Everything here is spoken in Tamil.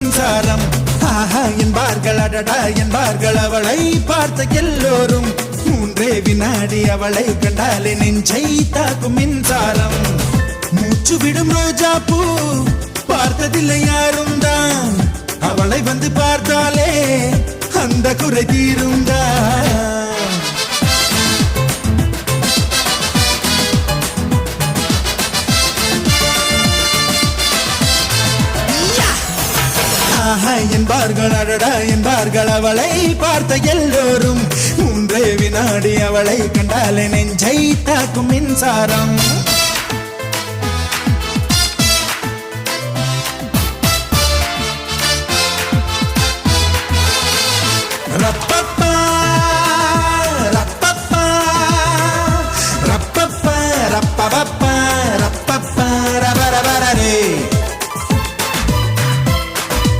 மின்சாரம் ஆஹா என்பார்கள் அடடா என்பார்கள் அவளை பார்த்த எல்லோரும். மூன்றே வினாடி அவளை கண்டாலே நெஞ்சை தாக்கும் மின்சாரம் மூச்சு விடும் ரோஜா பூ பார்த்ததில்லை யாரும் தான் அவளை வந்து பார்த்தாலே அந்த குறை தீரும். என்பார்கள் அடடா என்பார்கள். அவளை பார்த்த எல்லோரும் மூன்றே வினாடி அவளை கண்டாலே நெஞ்சை தாக்கும் மின்சாரம். ரப்பப்பா